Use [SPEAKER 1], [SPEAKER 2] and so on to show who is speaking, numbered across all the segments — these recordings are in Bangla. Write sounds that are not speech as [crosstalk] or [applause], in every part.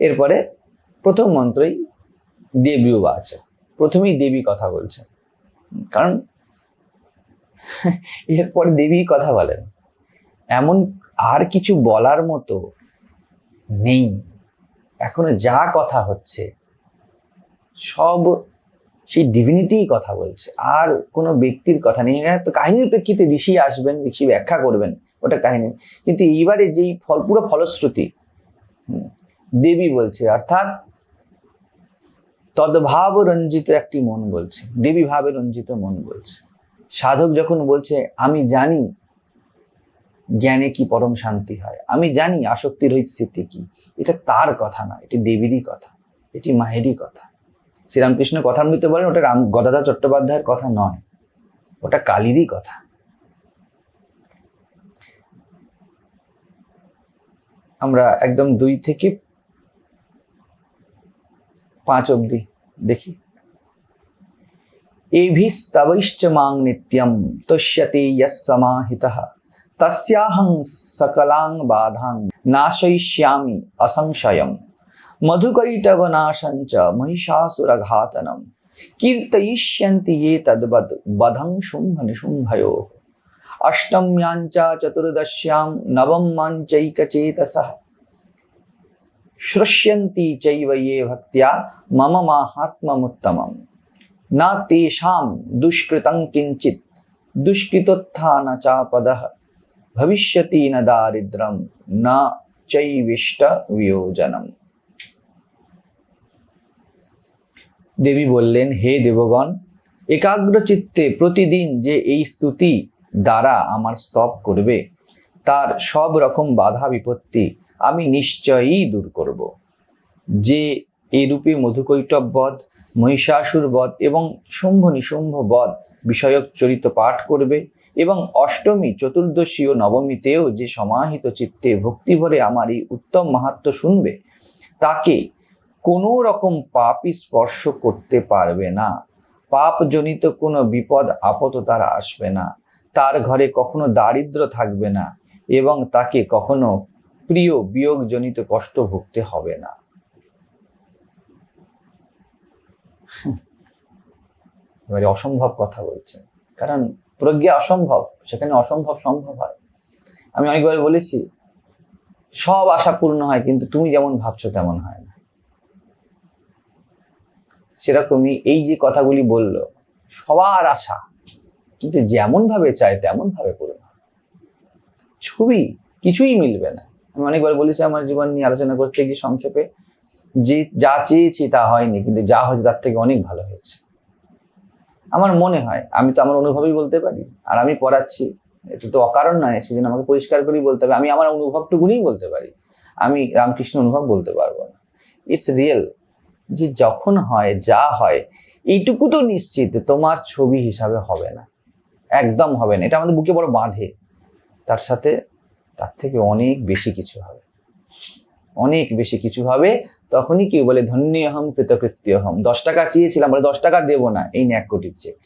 [SPEAKER 1] এরপরে প্রথম মন্ত্রই দেবী আছে প্রথমেই দেবী কথা বলছে কারণ [laughs] এরপরে দেবী কথা বলেন। এমন আর কিছু বলার মতো নেই। এখনও যা কথা হচ্ছে, সব সেই ডিভিনিটিই কথা বলছে। আর কোনো ব্যক্তির কথা নেই। এখানে তো কাহিনীর প্রেক্ষিতে ঋষি আসবেন, ঋষি ব্যাখ্যা করবেন, ওটা কাহিনী। কিন্তু এইবারে যেই ফল, পুরো ফলশ্রুতি দেবী বলছে, অর্থাৎ তদ্ভাব রঞ্জিত একটি মন বলছে, দেবী ভাবে রঞ্জিত মন বলছে। সাধক যখন বলছে, আমি জানি জ্ঞানে কি পরম শান্তি হয়, আমি জানি আসক্তি রহিত স্থিতি কি, এটা তার কথা না, এটি দেবীরই কথা, এটি মায়েরই কথা। শ্রীরামকৃষ্ণ কথার মধ্যে বলেন, ওটা রাম, গদাধর চট্টোপাধ্যায়ের কথা নয়, ওটা কালীরই কথা। আমরা একদম দুই থেকে পাঁচ অব্দি দেখি। এভিস্তবৈশ্চ মাং নিত্যম তুষ্যতে যমাহিতঃ তস্যাহং সকলাং বাধাং, নাশয়িষ্যামি অসংশয়ম। মধুকৈটবনাশঞ্চ মহিষাসুরঘাতনম। কীর্তয়িষ্যন্তি ये তদ্বদ, বধং শুম্ভ নিশুম্ভयो অষ্টম্যাঞ্চ চতুর্দশ্যাম শ্রুষ্যন্তি চৈব ইয়ে ভক্তিয়া মম মাহাত্মমুত্তমম না তেষাম দুষ্কৃতং কিঞ্চিত দুষ্কৃতোত্থা না চাপদ ভবিষ্যতি না দারিদ্রম না চৈবিষ্ট বিয়োজনম দেবী বললেন, হে দেবগণ একাগ্র চিত্তে প্রতিদিন যে এই স্তুতি দ্বারা আমার স্তব করবে, তার সব রকম বাধা বিপত্তি আমি নিশ্চয়ই দূর করব। যে এই রূপে মধুকৈটব বধ মহিষাসুর বধ এবং শুম্ভ নিশুম্ভ বধ বিষয়ক চরিত পাঠ করবে এবং অষ্টমী, চতুর্দশী ও নবমীতেও যে সমাহিত চিত্তে ভক্তি ভরে আমার এই উত্তম মাহাত্ম শুনবে, তাকে কোনো রকম পাপই স্পর্শ করতে পারবে না। পাপজনিত কোনো বিপদ আপদ তার আসবে না। তার ঘরে কখনো দারিদ্র থাকবে না এবং তাকে কখনো প্রিয় বিয়োগজনিত কষ্ট ভুগতে হবে না। এবারে অসম্ভব কথা বলছেন। কারণ প্রজ্ঞা অসম্ভব, সেখানে অসম্ভব সম্ভব হয়। আমি অনেকবার বলেছি, সব আশা পূর্ণ হয়, কিন্তু তুমি যেমন ভাবছ তেমন হয় না। সেরকমই এই যে কথাগুলি বলল, সবার আশা, কিন্তু যেমন ভাবে চায় তেমন ভাবে পূরণ হয়। ছবি কিছুই মিলবে না। আমি অনেকবার বলেছি আমার জীবন নিয়ে আলোচনা করতে গিয়ে সংক্ষেপে, যে যা চেয়েছি তা হয়নি, কিন্তু যা হয়েছে তার থেকে অনেক ভালো হয়েছে। আমার মনে হয়, আমি তো আমার অনুভবই বলতে পারি, আর আমি পড়াচ্ছি, এটা তো অকারণ নয়, সেজন্য আমাকে পরিষ্কার করেই বলতে হবে, আমি আমার অনুভবটুকুনিই বলতে পারি, আমি রামকৃষ্ণ অনুভব বলতে পারব না। ইটস রিয়েল যে যখন হয়, যা হয়, এইটুকু তো নিশ্চিত, তোমার ছবি হিসাবে হবে না, একদম হবে না, এটা আমাদের বুকে বড় বাঁধে, তার সাথে তার থেকে অনেক বেশি কিছু হবে। অনেক বেশি কিছু হবে, তখনই কেউ বলে ধন্য হম কৃতকৃত্য হম দশ টাকা চেয়েছিলাম, বলে দশ টাকা দেবো না, এই এক কোটির চেক।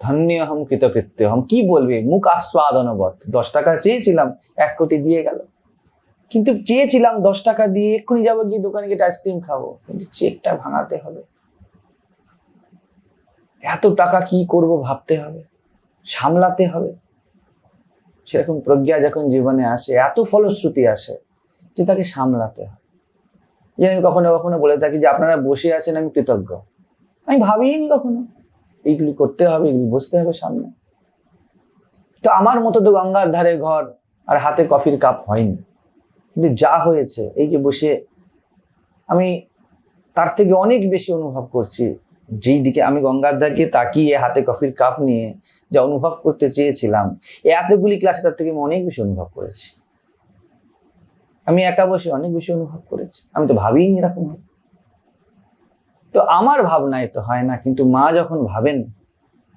[SPEAKER 1] ধন্য হম কৃতকৃত্য হম কি বলবে? মুখ আস্বাদনবত দশ টাকা চেয়েছিলাম, এক কোটি দিয়ে গেল। কিন্তু চেয়েছিলাম দশ টাকা দিয়ে, এক্ষুনি যাব গিয়ে দোকানে গিয়ে আইসক্রিম খাব। কিন্তু চেকটা ভাঙাতে হবে। এত টাকা কি করব ভাবতে হবে। সামলাতে হবে। সেরকম প্রজ্ঞা যখন জীবনে আসে, এত ফলশ্রুতি আসে যে তাকে সামলাতে হয়। যে আমি কখনো কখনো বলে থাকি যে আপনারা বসে আছেন, আমি কৃতজ্ঞ। আমি ভাবিনি কখনো। এইগুলি করতে হবে এগুলি বসতে হবে সামনে। তো আমার মতো তো গঙ্গার ধারে ঘর আর হাতে কফির কাপ হয়নি। কিন্তু যা হয়েছে, এই যে বসে আমি তার থেকে অনেক বেশি অনুভব করছি যেই দিকে আমি গঙ্গার ধারকে তাকিয়ে হাতে কফির কাপ নিয়ে যা অনুভব করতে চেয়েছিলাম এতগুলি ক্লাসে তার থেকে আমি অনেক বেশি অনুভব করেছি। আমি একা বসে অনেক বেশি অনুভব করেছি। আমি তো ভাবিনি এরকম হবে তো আমার ভাবনায় তো হয় না, কিন্তু মা যখন ভাবেন,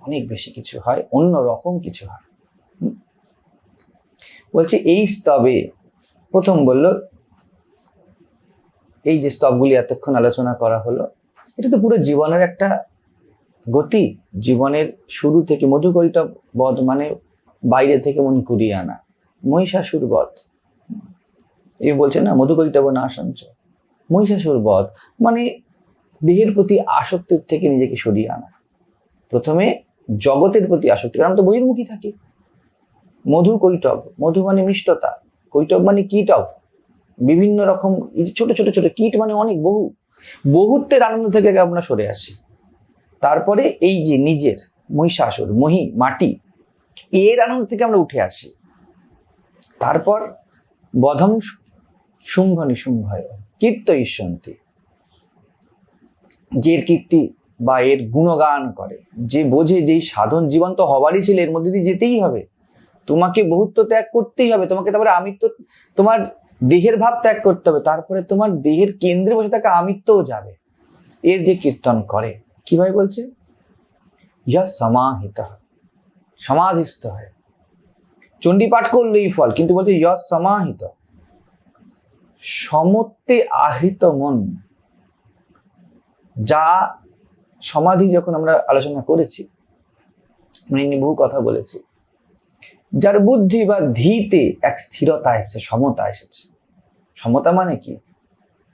[SPEAKER 1] অনেক বেশি কিছু হয়, অন্য রকম কিছু হয়? বলছে, এই স্তবে প্রথম বলল, এই যে স্তবগুলি এতক্ষণ আলোচনা করা হলো এটা তো পুরো জীবনের একটা গতি। জীবনের শুরু থেকে মধুকৈটব বধ মানে বাইরে থেকে মন কুড়িয়ে আনা। মহিষাসুর বধ। এই বলছে না মধুকৈতব না সঞ্চ মহিষাসুর বধ মানে দেহের প্রতি আসক্তির থেকে নিজেকে সরিয়ে আনা। প্রথমে জগতের প্রতি আসক্তি, কারণ তো বহির্মুখী থাকি। মধু কৈটব, মধু মানে মিষ্টতা। কৈটব মানে কীটব। বিভিন্ন রকম ছোট ছোট ছোট কীট মানে অনেক, বহু। বহুত্বের আনন্দ থেকে আমরা সরে আসি। তারপরে এই যে নিজের মহিষাসুর, মহি, মাটি, এর আনন্দ থেকে আমরা উঠে আসি। তারপর বধম শুম্ভ নিশুম্ভয় কীর্ত ঈশ্বন্তী যে কীর্তি বা এর গুণগান করে। যে বোঝে যে সাধন জীবন তো হবারই ছিল, এর মধ্যে দিয়ে যেতেই হবে। তোমাকে বহুত্ব ত্যাগ করতেই হবে, তোমাকে তারপরে আমি তো তোমার দেহের ভাব ত্যাগ করতে হবে, তারপরে তোমার দেহের কেন্দ্রে বসে থাকা আমিত্বও যাবে। এর যে কীর্তন করে, কীভাবে বলছে? ইয়া সমাহিত সমাধিস্থ হয়। চণ্ডী পাঠ করলেই ফল, কিন্তু বলছে ইয় সমাহিত। সমত্বে আহিত মন। যা সমাধি যখন আমরা আলোচনা করেছি মানে নিয়ে বহু কথা বলেছি, যার বুদ্ধি বা ধীতে এক স্থিরতা এসেছে, সমতা এসেছে। সমতা মানে কি?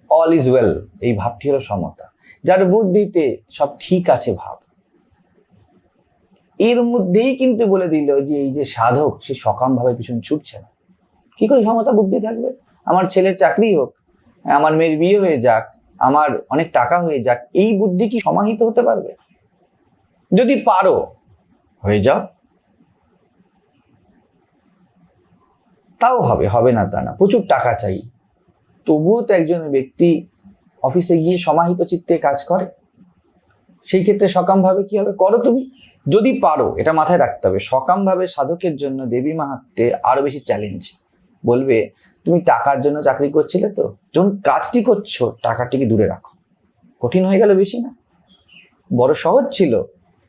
[SPEAKER 1] অল ইজ ওয়েল এই ভাবটি হলো সমতা। যার বুদ্ধিতে সব ঠিক আছে ভাব। এর মধ্যেই কিন্তু বলে দিল যে এই যে সাধক, সে সকাম ভাবে পিছন ছুটছে না। কি করে সমতা বুদ্ধি থাকবে? আমার ছেলের চাকরি হোক, আমার মেয়ের বিয়ে হয়ে যাক, আমার অনেক টাকা হয়ে যাক, এই বুদ্ধি কি সমাহিত হতে পারবে? যদি পারো, হয়ে যাও। তাও হবে হবে না তা না, প্রচুর টাকা চাই। তবুও তো একজন ব্যক্তি অফিসে গিয়ে সমাহিত চিত্তে কাজ করে। সেই ক্ষেত্রে সকামভাবে কি হবে? করো তুমি। যদি পারো, এটা মাথায় রাখতে হবে। সকামভাবে সাধকের জন্য দেবী মাহাত্মে আরও বেশি চ্যালেঞ্জ বলবে, তুমি টাকার জন্য চাকরি করছিলে তো? যখন কাজটি করছ, টাকাটিকে দূরে রাখো। কঠিন হয়ে গেল বেশি না। বড় সহজ ছিল।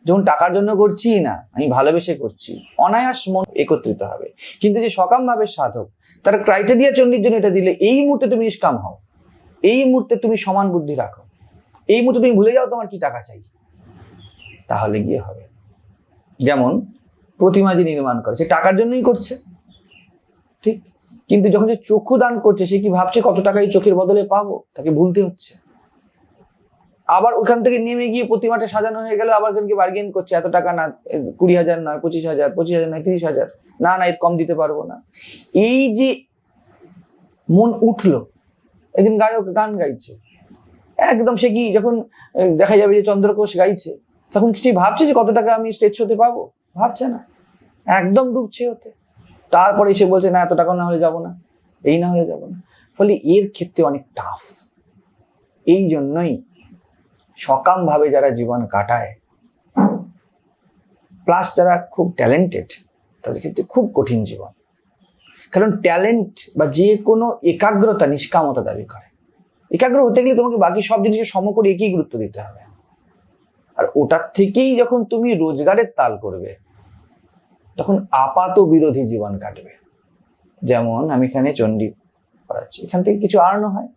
[SPEAKER 1] যখন টাকার জন্য করছি না, আমি ভালোবেসে করছি। অনায়াস মন একত্রিত হবে। কিন্তু যে সকাম ভাবে সাধক, তার ক্রাইটেরিয়া চণ্ডীর জন্য এটা দিলে এই মুহূর্তে তুমি নিষ্কাম হও। এই মুহূর্তে তুমি সমান বুদ্ধি রাখো। এই মুহূর্তে তুমি ভুলে যাও তোমার কি টাকা চাই। তাহলে গিয়ে হবে। যেমন প্রতিমা যে নির্মাণ করে, সে টাকার জন্যই করছে। ঠিক? কিন্তু যখন সে চক্ষু দান করছে, সে কি ভাবছে কত টাকা এই চোখের বদলে পাবো? তাকে ভুলতে হচ্ছে। আবার ওখান থেকে নেমে গিয়ে প্রতিমাটা সাজানো হয়ে গেল, আবার ওখানকে বার্গেন করছে, এত টাকা না কুড়ি হাজার নয়, পঁচিশ হাজার পঁচিশ হাজার নয়, তিরিশ হাজার। না না, এর কম দিতে পারব না। এই যে মন উঠল, একজন গায়ক গান গাইছে। একদম সে কি যখন দেখা যাবে যে চন্দ্রকোষ গাইছে, তখন কিছু ভাবছে যে কত টাকা আমি স্টেজ শোতে পাবো? ভাবছে না। একদম ডুবছে ওতে। তারপরে সে বলছে, না, এত টাকা না হলে যাব না। এই না হলে যাব না। ফলে এর ক্ষেত্রে অনেক টাফ এই জন্যই সকামভাবে যারা জীবন কাটায় প্লাস যারা খুব ট্যালেন্টেড তাদের ক্ষেত্রে খুব কঠিন জীবন। কারণ ট্যালেন্ট বা যে কোনো একাগ্রতা, নিষ্কামতা দাবি করে। একাগ্র হতে গেলে তোমাকে বাকি সব জিনিসকে সম করে একই গুরুত্ব দিতে হবে। আর ওটার থেকেই যখন তুমি রোজগারের তাল করবে, তখন আপাত বিরোধী জীবন কাটবে। যেমন আমি এখানে চণ্ডী পড়াচ্ছি। এখান থেকে কিছু আর্ন হয়।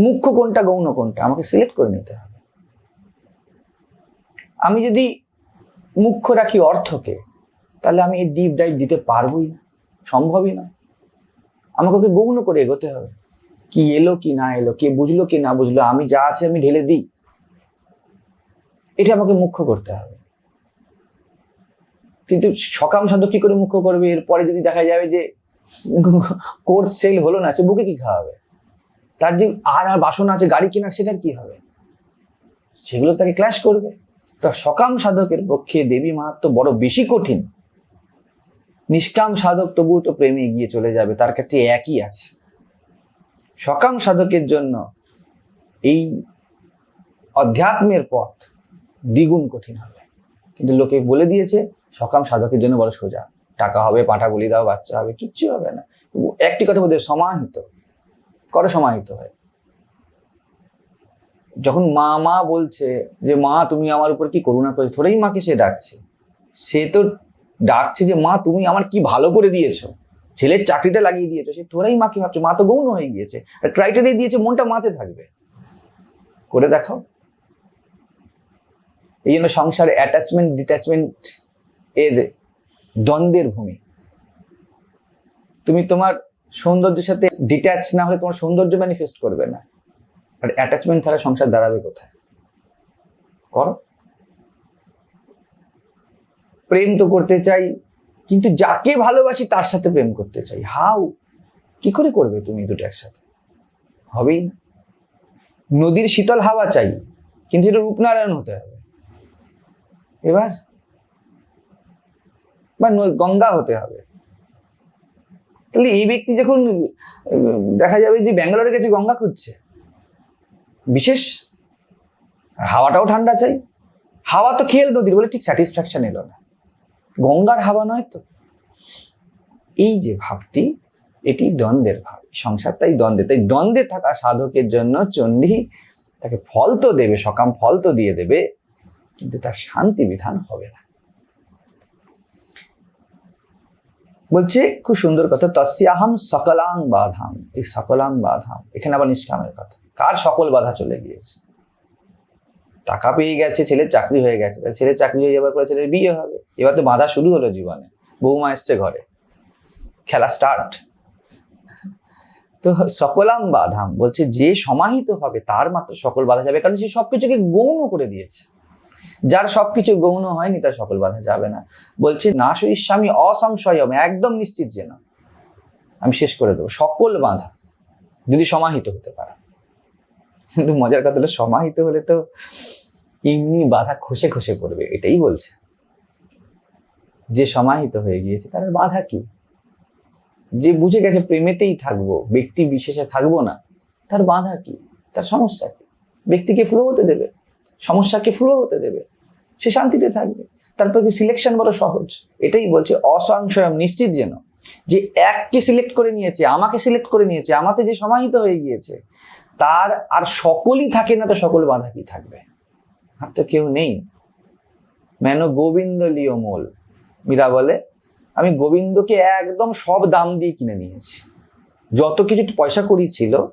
[SPEAKER 1] মুখ্য কোনটা, গৌণ কোনটা? আমাকে সিলেক্ট করে নিতে হবে। আমি যদি মুখ্য রাখি অর্থকে, তাহলে আমি এই ডিপ ডাইভ দিতে পারবোই না, সম্ভবই নয়। আমাকে ওকে গৌণ করে এগোতে হবে। কি এলো, কি না এলো, কে বুঝলো, কি না বুঝলো, আমি যা আছে আমি ঢেলে দিই। এটা আমাকে মুখ্য করতে হবে। কিন্তু সকাম সাধক কি করে মুখ্য করবে? এরপরে যদি দেখা যাবে যে [laughs] কোর্স সেল হলো না, সে বুকে কি খাওয়াবে? তার যে আর আর বাসনা আছে, গাড়ি কেনার, সেটার কি হবে? সেগুলো তাকে ক্ল্যাশ করবে। তা সকাম সাধকের পক্ষে দেবী মাহাত্ম বড় বেশি কঠিন। নিষ্কাম সাধক তবুও তো প্রেমে এগিয়ে চলে যাবে, তার ক্ষেত্রে একই আছে। সকাম সাধকের জন্য এই অধ্যাত্মের পথ দ্বিগুণ কঠিন হবে। কিন্তু লোকে বলে দিয়েছে, সকাম সাধকের জন্য বড় সোজা। টাকা হবে, পাঁঠা বলি দাও, বাচ্চা হবে, কিচ্ছু হবে না। একটি কথা বলতে সমাহিত। করে সমাহিত হয়? যখন মা মা বলছে যে, মা, তুমি আমার উপর কি করুণা করেছ? থোড়াই মাকে সে ডাকছে। সে তো ডাকছে যে, মা, তুমি আমার কি ভালো করে দিয়েছ? ছেলের চাকরিটা লাগিয়ে দিয়েছ। সে থোড়াই মাকে ভাবছে, মা তো গৌণ হয়ে গিয়েছে। আর ক্রাইটেরিয়া দিয়েছে, মনটা মাতে থাকবে। করে দেখাও। এই জন্য সংসারে অ্যাটাচমেন্ট ডিট্যাচমেন্ট এর দ্বন্দ্বের ভূমি। তুমি তোমার সৌন্দর্যের সাথে ডিট্যাচ না হলে তোমার সৌন্দর্য ম্যানিফেস্ট করবে না। আর অ্যাটাচমেন্ট ছাড়া সংসার দাঁড়াবে কোথায়? করো। প্রেম তো করতে চাই, কিন্তু যাকে ভালোবাসি তার সাথে প্রেম করতে চাই। হাউ কি করে করবে তুমি দুটো একসাথে? হবেই না। নদীর শীতল হাওয়া চাই, কিন্তু এটা রূপনারায়ণ হতে হবে। এবার? বা গঙ্গা হতে হবে। তাহলে এই ব্যক্তি যখন দেখা যাবে যে ব্যাঙ্গালোরে গেছে গঙ্গা খুঁজছে, বিশেষ হাওয়াটাও ঠান্ডা চাই, হাওয়া তো খেল নদীর বলে ঠিক স্যাটিসফ্যাকশন এলো না। গঙ্গার হাওয়া নয় তো। এই যে ভাবটি, এটি দ্বন্দ্বের ভাব সংসার তাই দ্বন্দ্বে তাই দ্বন্দ্বে থাকা সাধকের জন্য চণ্ডী তাকে ফল তো দেবে, সকাম ফল তো দিয়ে দেবে, কিন্তু তার শান্তি বিধান হবে না। বলছে, খুব সুন্দর কথা। তস্যাহম সকলাং বাধাম। এই সকলাং বাধাম, এখানে আবার নিষ্কামের কথা। কার সকল বাধা চলে গিয়েছে? টাকা পেয়ে গেছে, ছেলের চাকরি হয়ে গেছে। ছেলের চাকরি হয়ে যাওয়ার পরে ছেলের বিয়ে হবে। এবার তো বাধা শুরু হলো জীবনে। বৌমা এসছে ঘরে। খেলা স্টার্ট তো সকলাম বাধাম বলছে, যে সমাহিত হবে, তার মাত্র সকল বাধা যাবে। কারণ সে সবকিছুকে গৌণ করে দিয়েছে। যার সবকিছু গৌণ হয়নি তার সকল বাধা যাবে না। বলছে, না স্বামী অসংশয়ম একদম নিশ্চিত যেন আমি শেষ করে দেবো। সকল বাধা যদি সমাহিত হতে পারে। কিন্তু মজার কথা হলো, সমাহিত হলে তো এমনি বাধা খসে খসে পড়বে, এটাই বলছে। যে সমাহিত হয়ে গিয়েছে, তার বাধা কি? যে বুঝে গেছে প্রেমেতেই থাকব, ব্যক্তি বিশেষে থাকব না, তার বাধা কি? তার সমস্যা কি? ব্যক্তিকে ফ্লো হতে দেবে। সমস্যাকে ফ্লো হতে দেবে। সে শান্তিতে থাকবে। তারপর কি সিলেকশন বড় সহজ। এটাই বলছে অসংশয়ম, নিশ্চিত যেন। যে এককে সিলেক্ট করে নিয়েছে, আমাকে সিলেক্ট করে নিয়েছে, আমাতে যে সমাহিত হয়ে গিয়েছে, তার আর সকলই থাকে না, তো সকল বাধা কি থাকবে? আর তো কেউ নেই। মেন গোবিন্দ লিও মোল। মীরা বলে, আমি গোবিন্দকে একদম সব দাম দিয়ে কিনে নিয়েছি। যত কিছু পয়সা করি ছিল,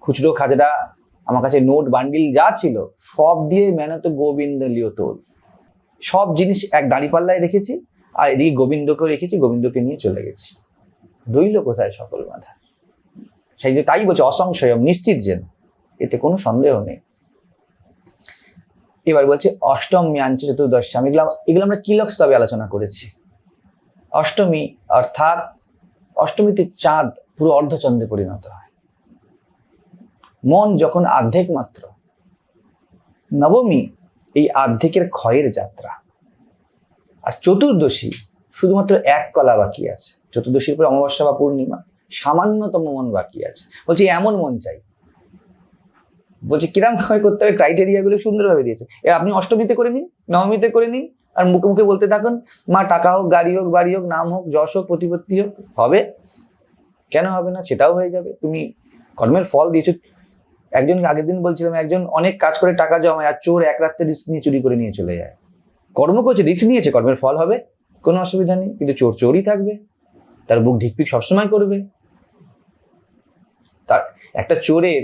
[SPEAKER 1] খুচরো, খাজরা আমার কাছে নোট, বান্ডিল যা ছিল, সব দিয়ে মেনত গোবিন্দ লিও তোল। সব জিনিস এক দাঁড়িপাল্লায় রেখেছি, আর এদিকে গোবিন্দকে রেখেছি, গোবিন্দকে নিয়ে চলে গেছি। রইল কোথায় সকল বাধা? সেই যে তাই বলছে, অসংশয়ম, নিশ্চিত যেন। এতে কোনো সন্দেহ নেই। এবার বলছে, অষ্টম মিয়াঞ্চ চতুর্দশাম এগুলো এগুলো আমরা কিলক স্তবে আলোচনা করেছি। অষ্টমী অর্থাৎ অষ্টমীতে চাঁদ পুরো অর্ধচন্দ্রে পরিণত হয়। মন যখন আর্ধেক মাত্র, নবমী এই আর্ধেকের ক্ষয়ের যাত্রা। আর চতুর্দশী শুধুমাত্র এক কলা বাকি আছে। চতুর্দশীর পর অমাবস্যা বা পূর্ণিমা, সামান্যতম মন বাকি আছে। বলছি, এমন মন চাই। বলছে, কিরাম ক্ষয় করতে হবে ক্রাইটেরিয়া গুলো সুন্দরভাবে দিয়েছে। এ, আপনি অষ্টমীতে করে নিন, নবমীতে করে নিন, আর মুখে মুখে বলতে থাকুন, মা, টাকা হোক, গাড়ি হোক, বাড়ি হোক, নাম হোক, যশ হোক, প্রতিপত্তি হোক, হবে? কেন হবে না, সেটাও হয়ে যাবে। তুমি কর্মের ফল দিয়েছ একজন আগের দিন বলছিলাম, একজন অনেক কাজ করে টাকা জমায় আর চোর এক রাত্রে রিস্ক নিয়ে চুরি করে নিয়ে চলে যায়। কর্ম করছে, রিস্ক নিয়েছে, কর্মের ফল হবে, কোনো অসুবিধা নেই, কিন্তু চোর চোরই থাকবে, তার বুক ঢিকপিক সবসময় করবে। তার, একটা চোরের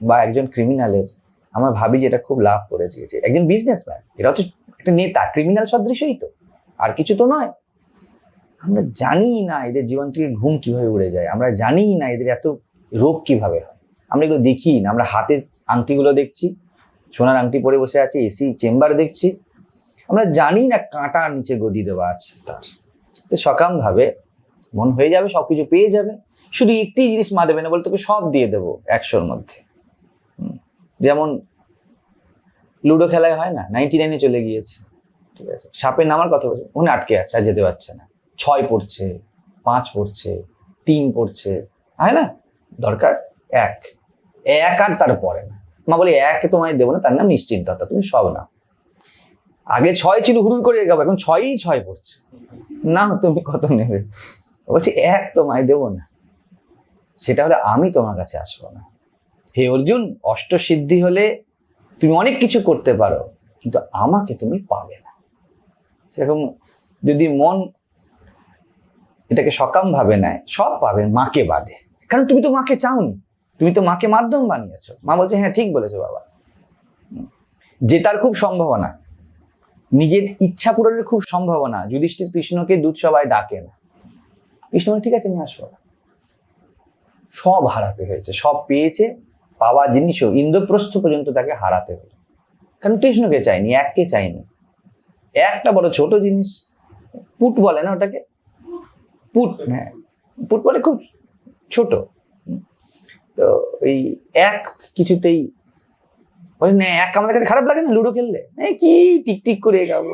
[SPEAKER 1] বা একজন ক্রিমিনালের আমরা ভাবি যে এটা খুব লাভ করে দিয়েছে একজন বিজনেসম্যান এরা হচ্ছে একটা নেতা ক্রিমিনাল সদৃশই তো, আর কিছু তো নয়। আমরা জানি না এদের জীবন থেকে ঘুম কীভাবে উড়ে যায়, আমরা জানি না এদের এত রোগ কীভাবে হয়। আমরা এগুলো দেখি না, আমরা হাতের আংটিগুলো দেখছি, সোনার আংটি পরে বসে আছে এসি চেম্বার দেখছি। আমরা জানি না কাঁটার নিচে গদি দেওয়া আছে তার। তো সকাম ভাবে মন হয়ে যাবে সব কিছু পেয়ে যাবে। শুধু একটি জিনিস মা দেবে না, বলে তোকে সব দিয়ে দেবো একশোর মধ্যে। যেমন লুডো খেলায় হয় না নাইনটি নাইনে চলে গিয়েছে। ঠিক আছে সাপের নামার কথা বলছে, উনি আটকে আছে, আর যেতে পারছে না। ছয় পড়ছে, পাঁচ পড়ছে, তিন পড়ছে, হয় না? দরকার এক। এক আর তার পরে না। মা বলি, এক তোমায় দেবো না, তার নাম নিশ্চিন্ততা, তুমি সব না আগে ছয় ছিল হুড়ুর করে এগাবো, এখন ছয়ই ছয় পড়ছে। না তুমি কত নেবে? বলছি, এক তোমায় দেবো না, সেটা হলে আমি তোমার কাছে আসব না। হে অর্জুন, অষ্টসিদ্ধি হলে তুমি অনেক কিছু করতে পারো, কিন্তু আমাকে তুমি পাবে না। সেরকম যদি মন এটাকে সকাম ভাবে নেয়, সব পাবে, মাকে বাদে। কারণ তুমি তো মাকে চাওনি। তুমি তো মাকে মাধ্যম বানিয়েছো। মা বলছে হ্যাঁ ঠিক বলেছ বাবা। জেতার খুব সম্ভাবনা। নিজের ইচ্ছা পূরণের খুব সম্ভাবনা। যুধিষ্ঠির কৃষ্ণকে দুধ সবাই ডাকে না। কৃষ্ণ ঠিক আছে আমি আসব সব হারাতে হয়েছে। সব পেয়েছে, পাওয়া জিনিসও। ইন্দ্রপ্রস্থ পর্যন্ত তাকে হারাতে হলো। কারণ কৃষ্ণকে চাইনি, এককে চাইনি। একটা বড় ছোট জিনিস। পুট বলে না ওটাকে? পুট হ্যাঁ। পুট বলে খুব ছোট। তো এই এক কিছুতেই বলে, না, এক আমাদের কাছে খারাপ লাগে না, লুডো খেললে? কি টিক টিক করে এগাবো?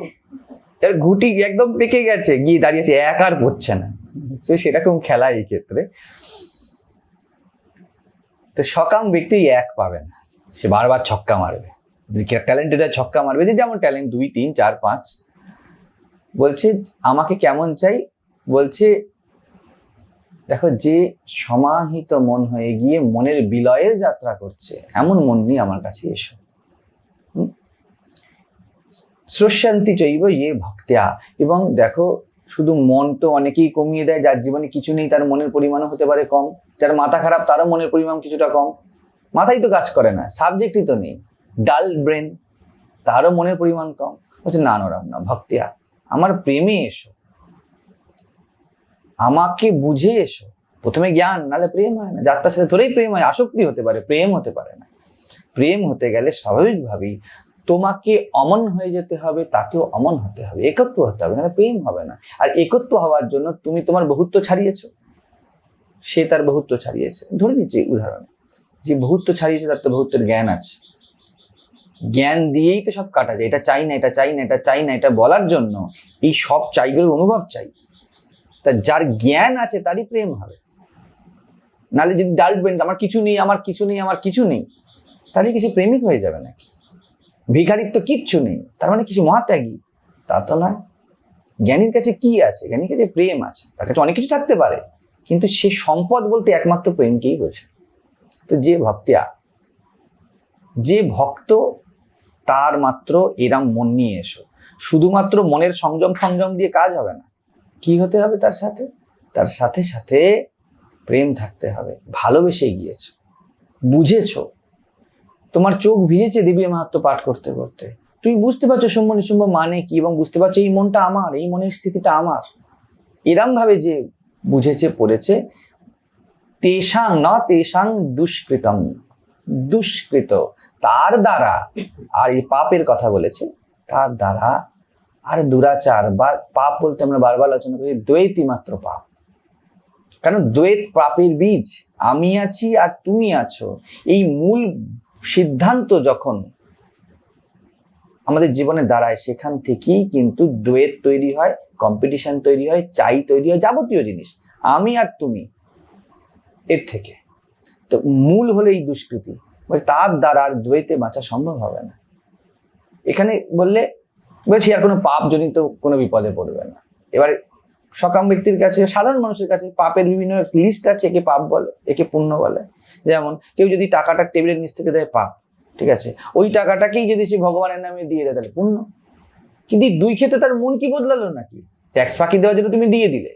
[SPEAKER 1] এর ঘুটি একদম পেকে গেছে, গিয়ে দাঁড়িয়েছে এক আর পড়ছে না। তো সেরকম খেলা এই ক্ষেত্রে। তো সকাম ব্যক্তি এক পাবে না, সে বারবার ছক্কা মারবে। ট্যালেন্টেড ছক্কা মারবে, যে যেমন ট্যালেন্ট দুই, তিন, চার, পাঁচ। বলছে, আমাকে কেমন চাই? বলছে দেখো, যে সমাহিত মন হয়ে গিয়ে মনের বিলয়ের যাত্রা করছে, এমন মন নিয়ে আমার কাছে এসো? শ্রস্যান্তি চৈব ইয়ে ভক্ত্যা। এবং দেখো, শুধু মন তো অনেকেই কমিয়ে দেয়, যার জীবনে কিছু নেই, তার মনের পরিমাণও হতে পারে কম। যার মাথা খারাপ, তারও মনের পরিমাণ কিছুটা কম। মাথাই তো কাজ করে না সাবজেক্টই তো নেই। ডাল ব্রেন তারও মনের পরিমাণ কম। বলছে, না নরাম না, ভক্তিয়া, আমার প্রেমে এসো। আমাকে বুঝে এসো। প্রথমে জ্ঞান, নাহলে প্রেম হয় না। যাত্রার সাথে ধরেই প্রেম হয়, আসক্তি হতে পারে, প্রেম হতে পারে না। প্রেম হতে গেলে স্বাভাবিকভাবেই তোমাকে অমন হয়ে যেতে হবে, তাকেও অমন হতে হবে। একত্ব হতে হবে না প্রেম হবে না। আর একত্ব হওয়ার জন্য তুমি তোমার বহুত্ব ছাড়িয়েছো। সে তার বহুত্ব ছাড়িয়েছে। ধরে নিচ্ছি উদাহরণে, যে বহুত্ব ছাড়িয়েছে, তার তো বহুত্বের জ্ঞান আছে। জ্ঞান দিয়েই তো সব কাটা যায়। এটা চাই না, এটা চাই না, এটা চাই না, এটা বলার জন্য এই সব চাইগুলোর অনুভব চাই। তা যার জ্ঞান আছে তারই প্রেম হবে। নাহলে যদি ডালবেন আমার কিছু নেই, আমার কিছু নেই, আমার কিছু নেই, তাহলে কিছু প্রেমিক হয়ে যাবে নাকি? ভিখারির তো কিচ্ছু নেই, তার মানে কিছু মহাত্যাগী? তা তো নয়। জ্ঞানীর কাছে কি আছে? জ্ঞানীর কাছে প্রেম আছে, তার কাছে অনেক কিছু থাকতে পারে, কিন্তু সে সম্পদ বলতে একমাত্র প্রেমকেই বোঝে। তো যে ভক্তিয়া যে ভক্ত, তার মাত্র এরাম মন নিয়ে এসো। শুধুমাত্র মনের সংযম সংযম দিয়ে কাজ হবে না। কি হতে হবে তার সাথে? তার সাথে সাথে প্রেম থাকতে হবে। ভালোবেসে গিয়েছো। বুঝেছ? তোমার চোখ ভিজেছে দিব্য মাহাত্ম পাঠ করতে করতে। তুমি বুঝতে পারছ শুম্ভ নিশুম্ভ মানে কি এবং বুঝতে পারছ এই মনটা আমার, এই মনের স্থিতিটা আমার। এরম ভাবে যে বুঝেছে, পড়েছে, তেষাং ন তেষাং দুষ্কৃতম। দুষ্কৃত। তার দ্বারা, আর এই পাপের কথা বলেছে, তার দ্বারা আর দুরাচার, বা পাপ বলতে আমরা বারবার আলোচনা করি, দ্বৈতই মাত্র পাপ। কারণ দ্বৈত পাপের বীজ, আমি আছি আর তুমি আছো। এই মূল সিদ্ধান্ত যখন আমাদের জীবনে দাঁড়ায়, সেখান থেকেই কিন্তু দ্বৈত তৈরি হয় কম্পিটিশন তৈরি হয়, চাই তৈরি হয়, যাবতীয় জিনিস। আমি আর তুমি, এর থেকে। তো মূল হলো এই দুষ্কৃতি। তার দ্বারা আর দ্বৈতে বাঁচা সম্ভব হবে না। এখানে বললে বলছি, আর কোনো পাপজনিত কোনো বিপদে পড়বে না। এবার সকাম ব্যক্তির কাছে, সাধারণ মানুষের কাছে পাপের বিভিন্ন লিস্ট আছে, একে পাপ বলে, একে পুণ্য বলে। যেমন, কেউ যদি টাকাটা টেবিলের নিচ থেকে দেয়, পাপ, ঠিক আছে? ওই টাকাটাকেই যদি সে ভগবানের নামে দিয়ে দেয়, তাহলে পুণ্য। কিন্তু দুই ক্ষেত্রে তার মন কি বদলালো নাকি? ট্যাক্স ফাঁকি দেওয়ার জন্য তুমি দিয়ে দিলে,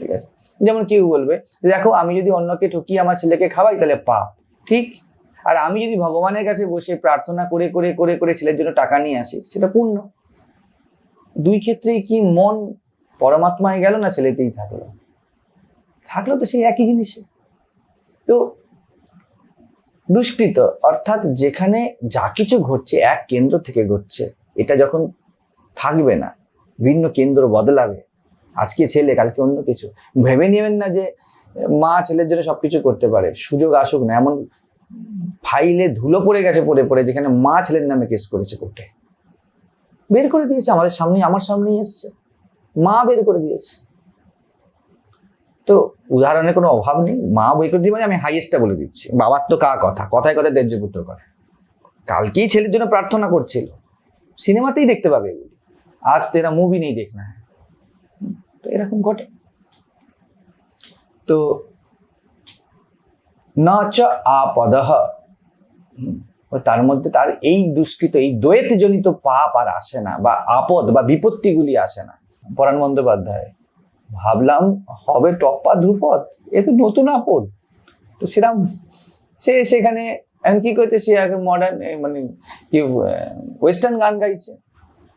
[SPEAKER 1] ঠিক আছে? যেমন কেউ বলবে, দেখো, আমি যদি অন্যকে ঠকিয়ে আমার ছেলেকে খাওয়াই, তাহলে পাপ। ঠিক? আর আমি যদি ভগবানের কাছে বসে প্রার্থনা করে করে করে করে ছেলের জন্য টাকা নিয়ে আসি, সেটা পূর্ণ। দুই ক্ষেত্রেই কি মন পরমাত্মায় গেল না ছেলেতেই থাকল? থাকল তো সেই একই জিনিসে। তো দুষ্কৃত, অর্থাৎ যেখানে যা কিছু ঘটছে, এক কেন্দ্র থেকে ঘটছে, এটা যখন থাকবে না, ভিন্ন কেন্দ্র বদলাবে, আজকে ছেলে, কালকে অন্য কিছু, ভেবে নেবেন না যে মা ছেলের জন্য সবকিছু করতে পারে, সুযোগ আসুক না, এমন ফাইলে ধুলো পড়ে গেছে পড়ে পড়ে, যেখানে মা ছেলের নামে কেস করেছে কোর্টে। বের করে দিয়েছে, আমাদের সামনে আমার সামনেই এসছে। মা বের করে দিয়েছে। তো উদাহরণের কোনো অভাব নেই, মা বই করে দিয়ে মানে আমি হাইয়েস্টটা বলে দিচ্ছি। বাবার তো কা কথা, কথায় কথায় পুত্র করে। কালকেই ছেলের জন্য প্রার্থনা করছিল। সিনেমাতেই দেখতে পাবে এগুলি। আজ তেরা মুভি নেই দেখ না তো এরকম ঘটে। তো ন চ আপদহ ও তার মধ্যে তার এই দুষ্কৃত, এই দ্বৈত জনিত পাপ আর আসে না, বা আপদ, বা বিপত্তিগুলি আসে না। পরাণ বন্দ্যোপাধ্যায়, ভাবলাম, হবে টপ্পা ধ্রুপদ, এ তো নতুন আপদ। তো সেরাম, সে সেখানে কি করছে, সে এখন মডার্ন মানে কি ওয়েস্টার্ন গান গাইছে।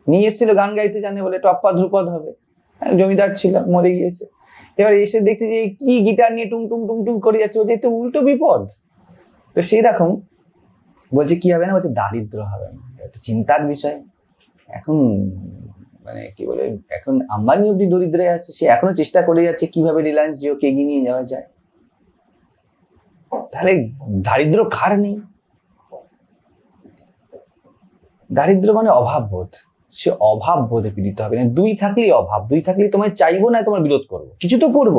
[SPEAKER 1] নিয়ে এসেছিল, গান গাইতে জানে বলে টপ্পা ধ্রুপদ হবে। জমিদার ছিল, মরে গিয়েছে। এবার এসে দেখছে যে কি গিটার নিয়ে টুং টুং টুং টুং করে যাচ্ছে, বলছে তো উল্টো বিপদ। তো সেই রকম বলছে, কি হবে না? বলছে, দারিদ্র হবে না। এটা চিন্তার বিষয়। এখন মানে কি বলে, এখন আম্বানি অব্দি দরিদ্রে আছে, সে এখনও চেষ্টা করে যাচ্ছে কীভাবে রিলায়েন্স জিওকে এগিয়ে নিয়ে যাওয়া যায়। তাহলে দারিদ্র কার নেই? দারিদ্র মানে অভাব বোধ সে অভাব বোধে পীড়িত হবে না। দুই থাকলেই অভাব, দুই থাকলেই তোমায় চাইব না তোমার বিরোধ করব। কিছু তো করব।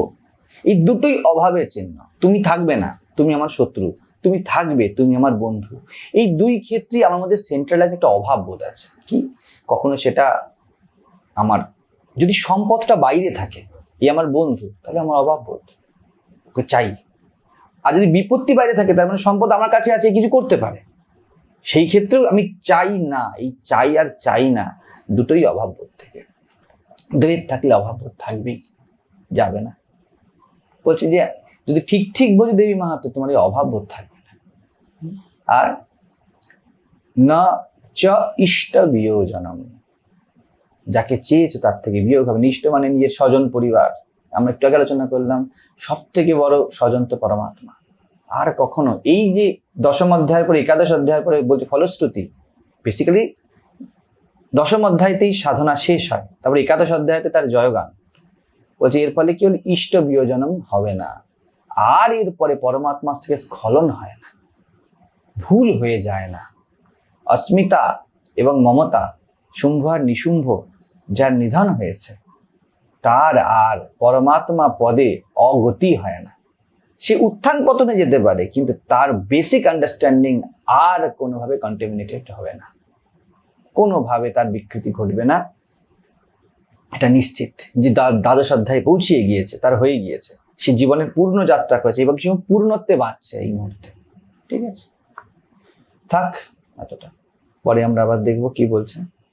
[SPEAKER 1] এই দুটোই অভাবের চিহ্ন। তুমি থাকবে না, তুমি আমার শত্রু। তুমি থাকবে, তুমি আমার বন্ধু। এই দুই ক্ষেত্রেই আমার মধ্যে সেন্ট্রালাইজ একটা অভাব বোধ আছে। কি? কখনো সেটা আমার, যদি সম্পদটা বাইরে থাকে এই আমার বন্ধু, তাহলে আমার অভাব বোধ। ওকে চাই। আর যদি বিপত্তি বাইরে থাকে, তার মানে সম্পদ আমার কাছে আছে, কিছু করতে পারে। সেই ক্ষেত্রেও আমি চাই না, এই চাই আর চাই না, দুটোই অভাব বোধ থেকে। দ্বৈত থাকলে অভাব বোধ থাকবেই, যাবে না। বলছে যে, যদি ঠিক ঠিক বলি দেবী মাহাতো, তোমার এই অভাব বোধ থাকবে না। আর না চ ইষ্ট বিয়োজনম, যাকে চেয়েছো তার থেকে বিয়োগ হবে। নিষ্ট মানে নিজের স্বজন পরিবার। আমরা একটু আগে আলোচনা করলাম সব থেকে বড় স্বজন তো পরমাত্মা। আর কখনো এই যে দশম অধ্যায়ের পরে, একাদশ অধ্যায়ের পরে বলছে ফলশ্রুতি। বেসিক্যালি দশম অধ্যায়তেই সাধনা শেষ হয়। তারপরে একাদশ অধ্যায়তে তার জয়গান। বলছে, এর ফলে কি হলো? ইষ্ট বিয়োজনম হবে না। আর এরপরে পরমাত্মা থেকে স্খলন হয় না। ভুল হয়ে যায় না। অস্মিতা এবং মমতা, শুম্ভ আর নিশুম্ভ যার নিধন হয়েছে, তার আর পরমাত্মা পদে অগতি হয় না। সে উত্থান পতনে যেতে পারে, কিন্তু তার বেসিক আন্ডারস্ট্যান্ডিং আর কোনোভাবে কন্টামিনেটেড হবে না। কোনোভাবে তার বিকৃতি ঘটবে না। এটা নিশ্চিত যে দ্বা- দ্বাদশ অধ্যায়ে পৌঁছিয়ে গিয়েছে, তার হয়ে গিয়েছে। সে জীবনের পূর্ণ যাত্রা করেছে এবং সে পূর্ণত্বে বাঁচছে এই মুহূর্তে। ঠিক আছে? থাক, এতটা। পরে আমরা আবার দেখব কি বলছে।